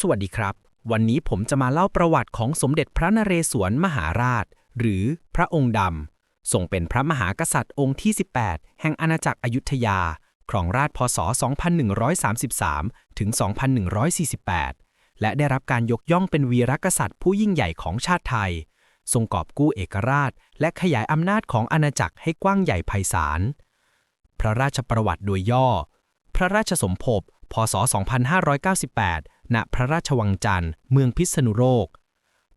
สวัสดีครับ วันนี้ผมจะมาเล่าประวัติของสมเด็จพระนเรศวรมหาราช หรือพระองค์ดำทรงเป็นพระมหากษัตริย์องค์ที่ 18 แห่งอาณาจักรอยุธยา ครองราชย์พศ 2133 ถึง 2148 และได้รับการยกย่องเป็นวีรกษัตริย์ผู้ยิ่งใหญ่ของชาติไทย ทรงกอบกู้เอกราช และขยายอำนาจของอาณาจักรให้กว้างใหญ่ไพศาล พระราชประวัติโดยย่อ พระราชสมภพ พศ 2598 ณพระราชวังจันทร์เมืองพิษณุโลก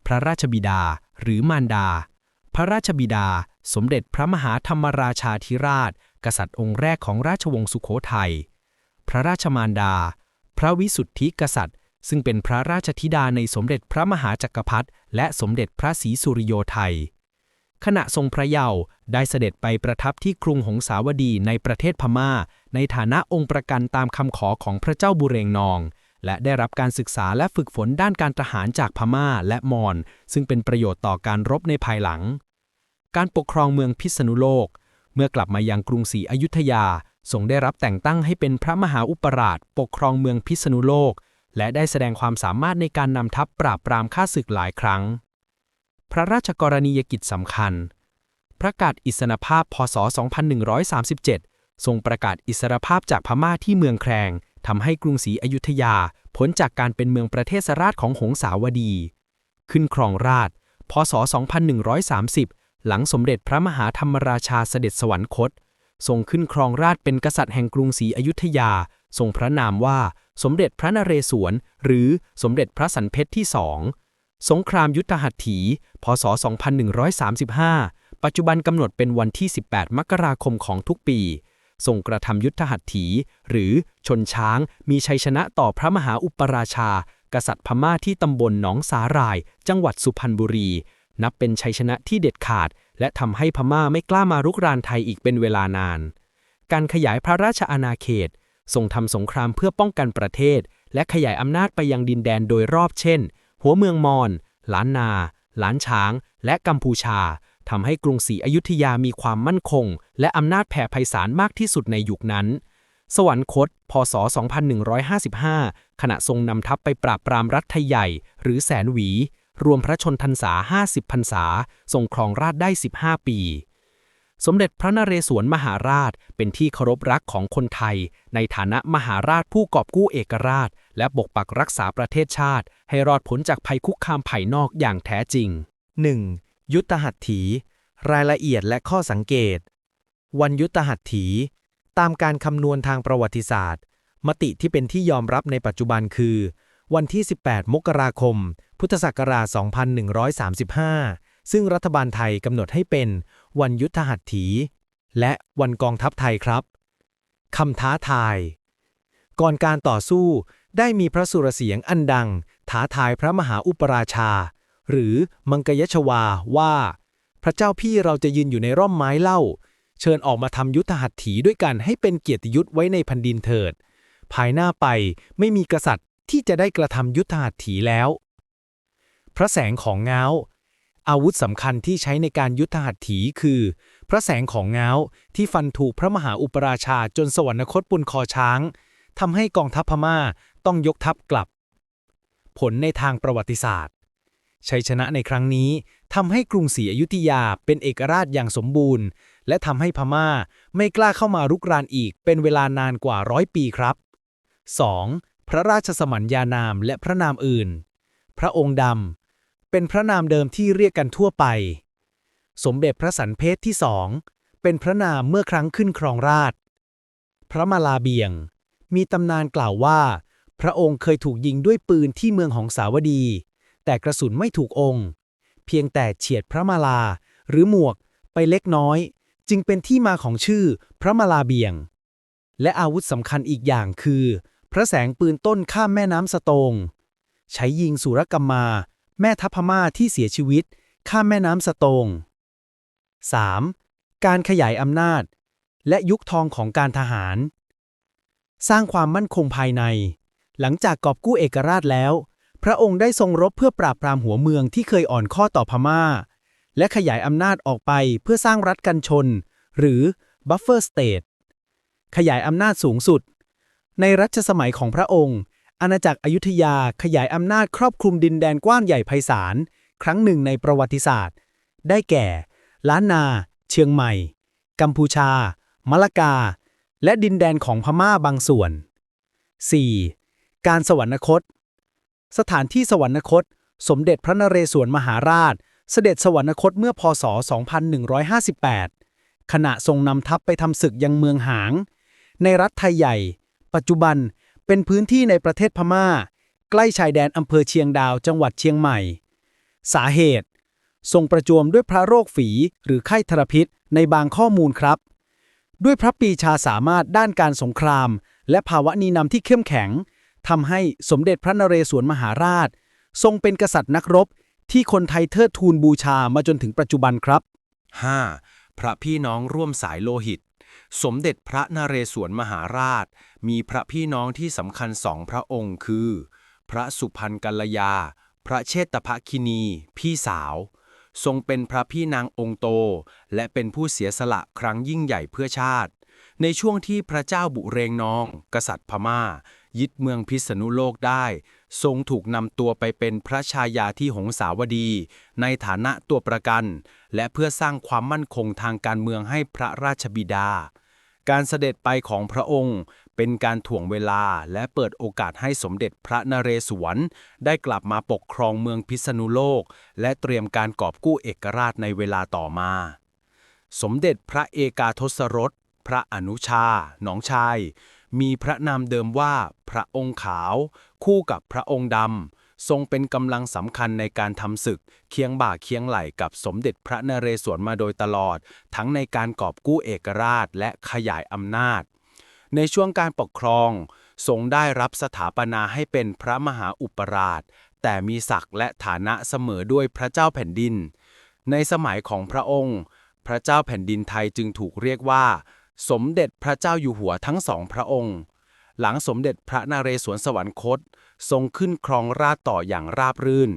พระราชบิดาหรือมารดา พระราชบิดา สมเด็จพระมหาธรรมราชาธิราช กษัตริย์องค์แรกของราชวงศ์สุโขทัย พระราชมารดา พระวิสุทธิกษัตริย์ ซึ่งเป็นพระราชธิดาในสมเด็จพระมหาจักรพรรดิและสมเด็จพระศรีสุริโยไทย ขณะทรงพระเยาว์ได้เสด็จไปประทับที่กรุงหงสาวดีในประเทศพม่า ในฐานะองค์ประกันตามคำขอของพระเจ้าบุเรงนอง และได้รับการศึกษาและฝึกฝนด้านการทหารจากพม่าและมอญซึ่งเป็นประโยชน์ต่อการรบในภายหลัง การปกครองเมืองพิษณุโลก เมื่อกลับมายังกรุงศรีอยุธยาทรงได้รับแต่งตั้งให้เป็นพระมหาอุปราช ปกครองเมืองพิษณุโลก และได้แสดงความสามารถในการนำทัพปราบปรามข้าศึกหลายครั้ง พระราชกรณียกิจสำคัญ ประกาศอิสรภาพพศ 2137 ทรงประกาศอิสรภาพจากพม่าที่เมืองแครง ทำให้กรุงศรีอยุธยาพ้นจากการเป็นเมืองประเทศราชของหงสาวดี ขึ้นครองราชพศ 2130 หลังสมเด็จพระมหาธรรมราชาเสด็จสวรรคต ทรงขึ้นครองราชเป็นกษัตริย์แห่งกรุงศรีอยุธยา ทรงพระนามว่าสมเด็จพระนเรศวร หรือสมเด็จพระสันเพชรที่สอง สงครามยุทธหัตถี พศ 2135 ปัจจุบันกำหนดเป็นวันที่ 18 มกราคมของทุกปี ทรงกระทำยุทธหัตถี หรือชนช้างมีชัยชนะต่อพระมหาอุปราชา กษัตริย์พม่าที่ตำบลหนองสาหร่าย จังหวัดสุพรรณบุรี นับเป็นชัยชนะที่เด็ดขาด และทำให้พม่าไม่กล้ามารุกรานไทยอีกเป็นเวลานาน การขยายพระราชอาณาเขตทรงทำสงครามเพื่อป้องกันประเทศ และขยายอำนาจไปยังดินแดนโดยรอบเช่น หัวเมืองมอญล้านนา ล้านช้าง และกัมพูชา ทำให้กรุงศรีอยุธยามีความมั่นคง และอำนาจแผ่ไพศาลมากที่สุดในยุคนั้น สวรรคต พศ 2155 ขณะทรงนำทัพไปปราบปรามรัฐไทยใหญ่ หรือแสนหวี รวมพระชนพรรษา 50 พรรษา ทรงครองราชได้ 15 ปี สมเด็จพระนเรศวรมหาราชเป็นที่เคารพรักของคนไทย ในฐานะมหาราชผู้กอบกู้เอกราช และปกปักรักษาประเทศชาติ ให้รอดพ้นจากภัยคุกคามภายนอกอย่างแท้จริง 1. ยุทธหัตถี รายละเอียดและข้อสังเกต วันยุทธหัตถี ตามการคำนวณทางประวัติศาสตร์ มติที่เป็นที่ยอมรับในปัจจุบันคือ วันที่ 18 มกราคม พุทธศักราช 2135 ซึ่งรัฐบาลไทยกำหนดให้เป็นวันยุทธหัตถี และวันกองทัพไทยครับคำท้าทาย ก่อนการต่อสู้ได้มีพระสุรเสียงอันดัง ท้าทายพระมหาอุปราชา หรือมังกยชวาว่า พระเจ้าพี่เราจะยืนอยู่ในร่มไม้เล่า เชิญออกมาทำยุทธหัตถีด้วยกันให้เป็นเกียรติยุทธไว้ในแผ่นดินเถิด ภายหน้าไปไม่มีกษัตริย์ที่จะได้กระทำยุทธหัตถีแล้ว พระแสงของเงาอาวุธสำคัญที่ใช้ในการยุทธหัตถีคือ พระแสงของเงาที่ฟันถูกพระมหาอุปราชาจนสวรรคตบนคอช้างทำให้กองทัพพม่าต้องยกทัพกลับ ผลในทางประวัติศาสตร์ ชัยชนะในครั้งนี้ทำให้กรุงศรีอยุธยาเป็นเอกราชอย่างสมบูรณ์ และทำให้พม่าไม่กล้าเข้ามารุกรานอีกเป็นเวลานานกว่าร้อยปีครับ 2. พระราชสมัญญานามและพระนามอื่น พระองค์ดำเป็นพระนามเดิมที่เรียกกันทั่วไป สมเด็จพระสันเพชรที่สองเป็นพระนามเมื่อครั้งขึ้นครองราช พระมาลาเบียง มีตำนานกล่าวว่า พระองค์เคยถูกยิงด้วยปืนที่เมืองของสาวดี แต่กระสุนไม่ถูกองค์ เพียงแต่เฉียดพระมาลา หรือหมวกไปเล็กน้อย จึงเป็นที่มาของชื่อพระมาลาเบียง และอาวุธสำคัญอีกอย่างคือ พระแสงปืนต้นข้ามแม่น้ำสโตง ใช้ยิงสุรกัมมา แม่ทัพพม่าที่เสียชีวิต ข้ามแม่น้ำสโตง 3. การขยายอำนาจ และยุคทองของการทหาร สร้างความมั่นคงภายใน หลังจากกอบกู้เอกราชแล้ว พระองค์ได้ทรงรบเพื่อปราบปรามหัวเมืองที่เคยอ่อนข้อต่อพม่า และขยายอำนาจออกไปเพื่อสร้างรัฐกันชน หรือ Buffer State ขยายอำนาจสูงสุด ในรัชสมัยของพระองค์ อาณาจักรอยุธยาขยายอำนาจครอบคลุมดินแดนกว้างใหญ่ไพศาล ครั้งหนึ่งในประวัติศาสตร์ ได้แก่ ล้านนา เชียงใหม่ กัมพูชา มะละกา และดินแดนของพม่าบางส่วน 4. การสวรรคต สถานที่สวรรคต สมเด็จพระนเรศวรมหาราช เสด็จสวรรคตเมื่อพศ 2158 ขณะทรงนำทัพไปทำศึกยังเมืองหาง ในรัฐไทยใหญ่ ปัจจุบันเป็นพื้นที่ในประเทศพม่า ใกล้ชายแดนอำเภอเชียงดาวจังหวัดเชียงใหม่ สาเหตุ ทรงประจวมด้วยพระโรคฝีหรือไข้ทรพิษในบางข้อมูลครับ ด้วยพระปีชาสามารถด้านการสงคราม และภาวะนีนำที่เข้มแข็ง ทำให้สมเด็จพระนเรศวรมหาราช ทรงเป็นกษัตริย์นักรบ ที่คนไทยเทิดทูนบูชามาจนถึงปัจจุบันครับ 5. พระพี่น้องร่วมสายโลหิต สมเด็จพระนเรศวรมหาราช มีพระพี่น้องที่สำคัญสองพระองค์คือ พระสุพรรณกัลยา พระเชษฐภคินี พี่สาว ทรงเป็นพระพี่นางองค์โต และเป็นผู้เสียสละครั้งยิ่งใหญ่เพื่อชาติ ในช่วงที่พระเจ้าบุเรงนอง กษัตริย์พม่า ยึดเมืองพิษณุโลกได้ ทรงถูกนำตัวไปเป็นพระชายาที่หงสาวดี ในฐานะตัวประกัน และเพื่อสร้างความมั่นคงทางการเมืองให้พระราชบิดา การเสด็จไปของพระองค์เป็นการถ่วงเวลาและเปิดโอกาสให้สมเด็จพระนเรศวร ได้กลับมาปกครองเมืองพิษณุโลก และเตรียมการกอบกู้เอกราชในเวลาต่อมา สมเด็จพระเอกาทศรส พระอนุชา หนองชาย มีพระนามเดิมว่า พระองค์ขาว คู่กับพระองค์ดำ ทรงเป็นกำลังสำคัญในการทำศึก เคียงบ่าเคียงไหล่กับสมเด็จพระนเรศวรมาโดยตลอด ทั้งในการกอบกู้เอกราชและขยายอำนาจ ในช่วงการปกครอง ทรงได้รับสถาปนาให้เป็นพระมหาอุปราช แต่มีศักดิ์และฐานะเสมอด้วยพระเจ้าแผ่นดิน ในสมัยของพระองค์ พระเจ้าแผ่นดินไทยจึงถูกเรียกว่า สมเด็จพระเจ้าอยู่หัวทั้งสองพระองค์ หลังสมเด็จพระนเรศวรสวรรคต ทรงขึ้นครองราชต่ออย่างราบรื่น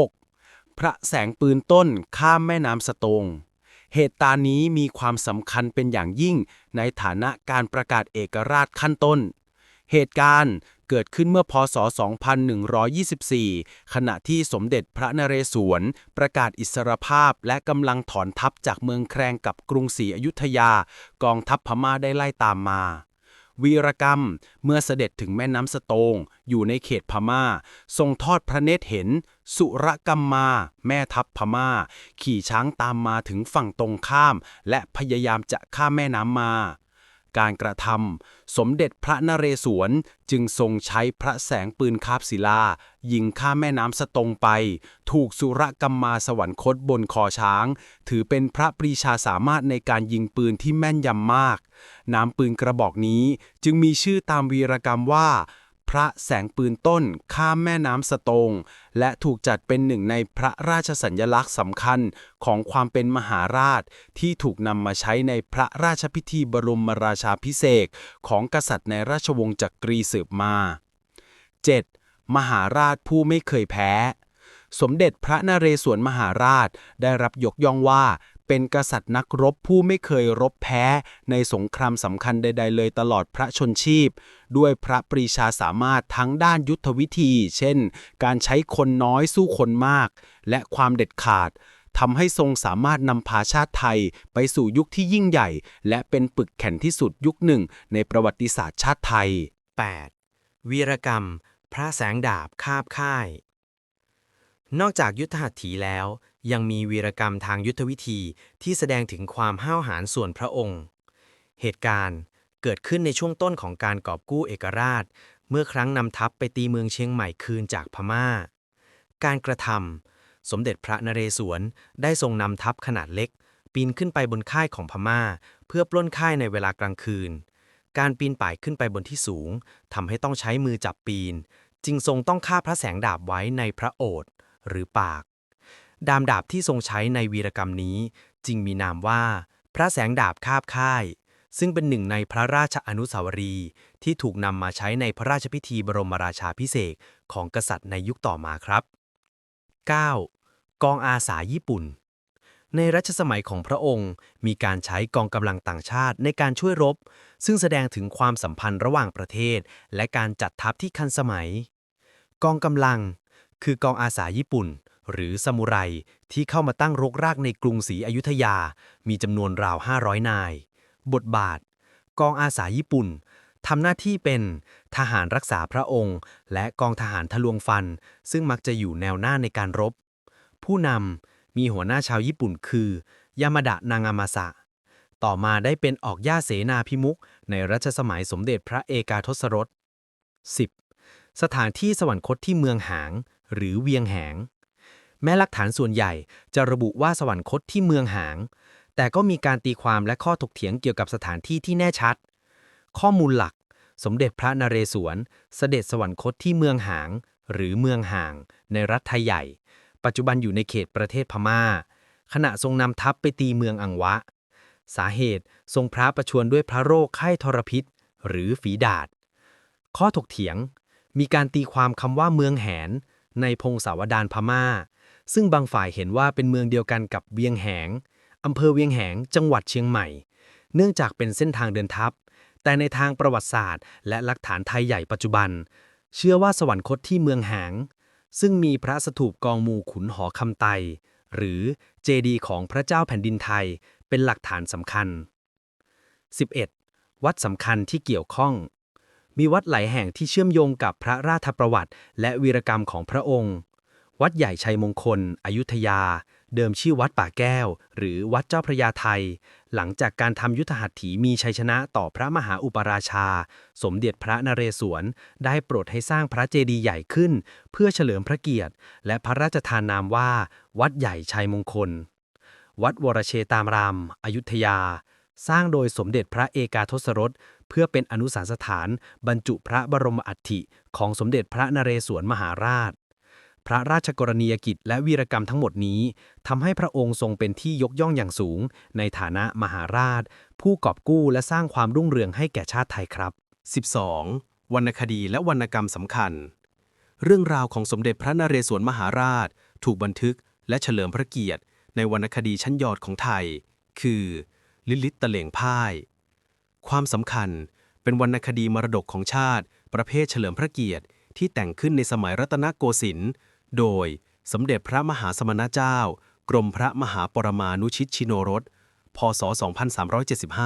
6. พระแสงปืนต้นข้ามแม่น้ำสตง เหตุการณ์นี้มีความสำคัญเป็นอย่างยิ่งในฐานะการประกาศเอกราชขั้นต้น เหตุการณ์เกิดขึ้นเมื่อพศ 2124 ขณะที่สมเด็จพระนเรศวร ประกาศอิสรภาพและกำลังถอนทัพจากเมืองแครงกับกรุงศรีอยุธยา กองทัพพม่าได้ไล่ตามมา วีรกรรมเมื่อเสด็จถึงแม่น้ำสโตง อยู่ในเขตพม่า ทรงทอดพระเนตรเห็น สุรกัมมา แม่ทัพพม่า ขี่ช้างตามมาถึงฝั่งตรงข้าม และพยายามจะข้ามแม่น้ำมา การกระทำสมเด็จพระนเรศวรจึงทรงใช้พระแสงปืนคาบศิลา ยิงข้ามแม่น้ำสตงไป ถูกสุรกรรมมาสวรรคตบนคอช้าง ถือเป็นพระปรีชาสามารถในการยิงปืนที่แม่นยำมาก น้ำปืนกระบอกนี้จึงมีชื่อตามวีรกรรมว่า พระแสงปืนต้น ข้ามแม่น้ำสตง และถูกจัดเป็นหนึ่งในพระราชสัญลักษณ์สำคัญของความเป็นมหาราช ที่ถูกนำมาใช้ในพระราชพิธีบรมราชาพิเศษของกษัตริย์ในราชวงศ์จักรีสืบมา 7. มหาราชผู้ไม่เคยแพ้ สมเด็จพระนเรศวรมหาราชได้รับยกย่องว่า เป็นกษัตริย์นักรบผู้ไม่เคยรบแพ้ในสงครามสำคัญใด ๆ เลยตลอดพระชนชีพ ด้วยพระปรีชาสามารถทั้งด้านยุทธวิธี เช่น การใช้คนน้อยสู้คนมาก และความเด็ดขาดทำให้ทรงสามารถนำพาชาติไทยไปสู่ยุคที่ยิ่งใหญ่ และเป็นปึกแข่นที่สุดยุคหนึ่งในประวัติศาสตร์ชาติไทย 8. วีรกรรม พระแสงดาบคาบค่าย นอกจากยุทธหัตถีแล้ว ยังมีวีรกรรมทางยุทธวิธีที่แสดงถึงความห้าวหาญส่วนพระองค์ เหตุการณ์เกิดขึ้นในช่วงต้นของการกอบกู้เอกราช เมื่อครั้งนำทัพไปตีเมืองเชียงใหม่คืนจากพม่า การกระทำสมเด็จพระนเรศวรได้ทรงนำทัพขนาดเล็ก ปีนขึ้นไปบนค่ายของพม่า เพื่อปล้นค่ายในเวลากลางคืน การปีนป่ายขึ้นไปบนที่สูงทำให้ต้องใช้มือจับปีน จึงทรงต้องฆ่าพระแสงดาบไว้ในพระโอษฐ์หรือปาก ดามดาบที่ทรงใช้ในวีรกรรมนี้จึงมีนามว่า พระแสงดาบคาบค่าย ซึ่งเป็นหนึ่งในพระราชอนุสาวรีย์ที่ถูกนำมาใช้ในพระราชพิธีบรมราชาพิเศษของกษัตริย์ในยุคต่อมาครับ 9. กองอาสาญี่ปุ่น ในรัชสมัยของพระองค์ มีการใช้กองกำลังต่างชาติในการช่วยรบ ซึ่งแสดงถึงความสัมพันธ์ระหว่างประเทศ และการจัดทัพที่ทันสมัย กองกำลัง คือกองอาสาญี่ปุ่น หรือซามูไรที่เข้ามาตั้งรกรากในกรุงศรีอยุธยา มีจำนวนราว 500 นาย บทบาท กองอาสาญี่ปุ่นทำหน้าที่เป็นทหารรักษาพระองค์ และกองทหารทะลวงฟัน ซึ่งมักจะอยู่แนวหน้าในการรบ ผู้นำมีหัวหน้าชาวญี่ปุ่นคือ ยามาดะนางามาสะ ต่อมาได้เป็นออกย่าเสนาพิมุขในรัชสมัยสมเด็จพระเอกาทศรส 10. สถานที่สวรรคตที่เมืองหาง หรือเวียงแหง แม้หลักฐานส่วนใหญ่จะระบุว่าสวรรคตที่เมืองหาง แต่ก็มีการตีความและข้อถกเถียงเกี่ยวกับสถานที่ที่แน่ชัด ข้อมูลหลัก สมเด็จพระนเรศวร เสด็จสวรรคตที่เมืองหาง หรือเมืองห่าง ในรัฐไทยใหญ่ ปัจจุบันอยู่ในเขตประเทศพม่า ขณะทรงนำทัพไปตีเมืองอังวะ สาเหตุทรงพระประชวรด้วยพระโรคไข้ทรพิษ หรือฝีดาษข้อถกเถียง มีการตีความคำว่าเมืองแหน ในพงศาวดารพม่า ซึ่งบางฝ่ายเห็นว่าเป็นเมืองเดียวกันกับเวียงแหงอำเภอเวียงแหง จังหวัดเชียงใหม่ เนื่องจากเป็นเส้นทางเดินทัพ แต่ในทางประวัติศาสตร์ และหลักฐานไทยใหญ่ปัจจุบัน เชื่อว่าสวรรคตที่เมืองหาง ซึ่งมีพระสถูปกองมูขุนหอคำไต หรือเจดีของพระเจ้าแผ่นดินไทย เป็นหลักฐานสำคัญ 11. วัดสำคัญที่เกี่ยวข้อง มีวัดหลายแห่งที่เชื่อมโยงกับพระราชประวัติ และวีรกรรมของพระองค์ วัดใหญ่ชัยมงคล อยุธยา เดิมชื่อวัดป่าแก้ว หรือวัดเจ้าพระยาไทย หลังจากการทำยุทธหัตถีมีชัยชนะต่อพระมหาอุปราชา สมเด็จพระนเรศวร ได้โปรดให้สร้างพระเจดีย์ใหญ่ขึ้น เพื่อเฉลิมพระเกียรติ และพระราชทานนามว่า วัดใหญ่ชัยมงคล วัดวรเชตามรามอยุธยา สร้างโดยสมเด็จพระเอกาทศรสเพื่อเป็นอนุสารสถาน บรรจุพระบรมอัฐิของสมเด็จพระนเรศวรมหาราช พระราชกรณียกิจและวีรกรรมทั้งหมดนี้ทำให้พระองค์ทรงเป็นที่ยกย่องอย่างสูง ในฐานะมหาราช ผู้กอบกู้และสร้างความรุ่งเรืองให้แก่ชาติไทยครับ 12. วรรณคดีและวรรณกรรมสำคัญ เรื่องราวของสมเด็จพระนเรศวรมหาราช ถูกบันทึกและเฉลิมพระเกียรติ ในวรรณคดีชั้นยอดของไทย คือ ลิลิตตะเหลงพ่าย ความสำคัญเป็นวรรณคดีมรดกของชาติ ประเภทเฉลิมพระเกียรติที่แต่งขึ้นในสมัยรัตนโกสินทร์ โดยสมเด็จพระมหาสมณเจ้า กรมพระมหาปรมานุชิตชิโนรส พศ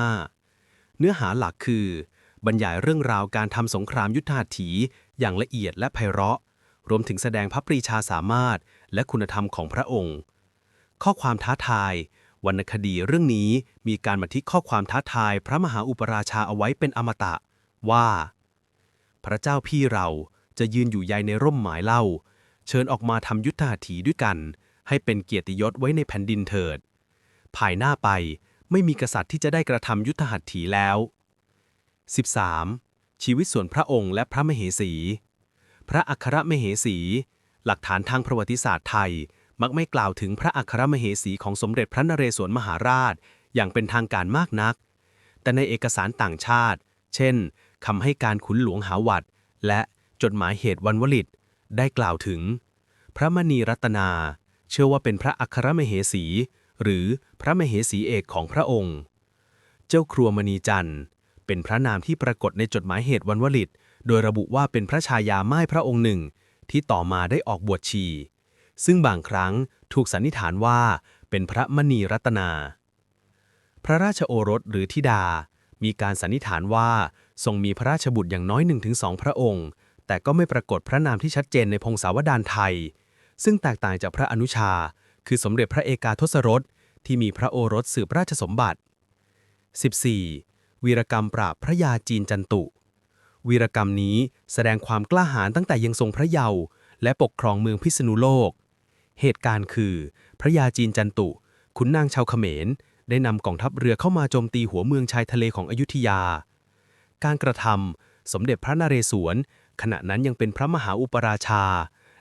2375 เนื้อหาหลักคือ บรรยายเรื่องราวการทำสงครามยุทธหัตถี อย่างละเอียดและไพเราะ รวมถึงแสดงพระปรีชาสามารถ และคุณธรรมของพระองค์ ข้อความท้าทายวรรณคดีเรื่องนี้มีการบันทึกข้อความท้าทายพระมหาอุปราชาเอาไว้เป็นอมตะ ว่า พระเจ้าพี่เราจะยืนอยู่ใยในร่มหมายเล่า เชิญออกมาทำยุทธหัตถีด้วยกัน ให้เป็นเกียรติยศไว้ในแผ่นดินเถิด ภายหน้าไปไม่มีกษัตริย์ที่จะได้กระทำยุทธหัตถีแล้ว 13. ชีวิตส่วนพระองค์และพระมเหสี พระอัครมเหสี หลักฐานทางประวัติศาสตร์ไทย มักไม่กล่าวถึงพระอัครมเหสีของสมเด็จพระนเรศวรมหาราช อย่างเป็นทางการมากนัก แต่ในเอกสารต่างชาติ เช่นคำให้การขุนหลวงหาวัด และจดหมายเหตุวันวลิต ได้กล่าวถึง พระมณีรัตนา เชื่อว่าเป็นพระอัครมเหสี หรือพระมเหสีเอกของพระองค์ เจ้าครัวมณีจันทร์เป็นพระนามที่ปรากฏในจดหมายเหตุวันวลิต โดยระบุว่าเป็นพระชายาไม่ายพระองค์หนึ่ง ที่ต่อมาได้ออกบวชชี ซึ่งบางครั้งถูกสันนิษฐานว่าเป็นพระมณีรัตนา พระราชโอรสหรือธิดา มีการสันนิษฐานว่าทรงมีพระราชบุตรอย่างน้อย1-2พระองค์ แต่ก็ไม่ปรากฏพระนามที่ชัดเจนในพงศาวดารไทย ซึ่งแตกต่างจากพระอนุชา คือสมเด็จพระเอกาทศรสที่มีพระโอรสสืบราชสมบัติ 14. วีรกรรมปราบพระยาจีนจันตุ วีรกรรมนี้แสดงความกล้าหาญตั้งแต่ยังทรงพระเยาว์และปกครองเมืองพิษณุโลก เหตุการณ์คือ พระยาจีนจันตุ ขุนนางชาวเขมร ได้นำกองทัพเรือเข้ามาโจมตีหัวเมืองชายทะเลของอยุธยา การกระทำสมเด็จพระนเรศวร ขณะนั้นยังเป็นพระมหาอุปราชา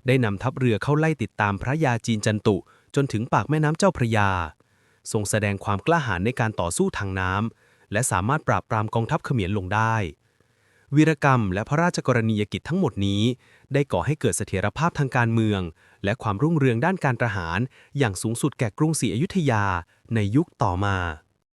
ได้นำทัพเรือเข้าไล่ติดตามพระยาจีนจันตุ จนถึงปากแม่น้ำเจ้าพระยา ทรงแสดงความกล้าหาญในการต่อสู้ทางน้ำและสามารถปราบปรามกองทัพเขมรลงได้ วีรกรรมและพระราชกรณียกิจทั้งหมดนี้ ได้ก่อให้เกิดเสถียรภาพทางการเมือง และความรุ่งเรืองด้านการทหาร อย่างสูงสุดแก่กรุงศรีอยุธยาในยุคต่อมา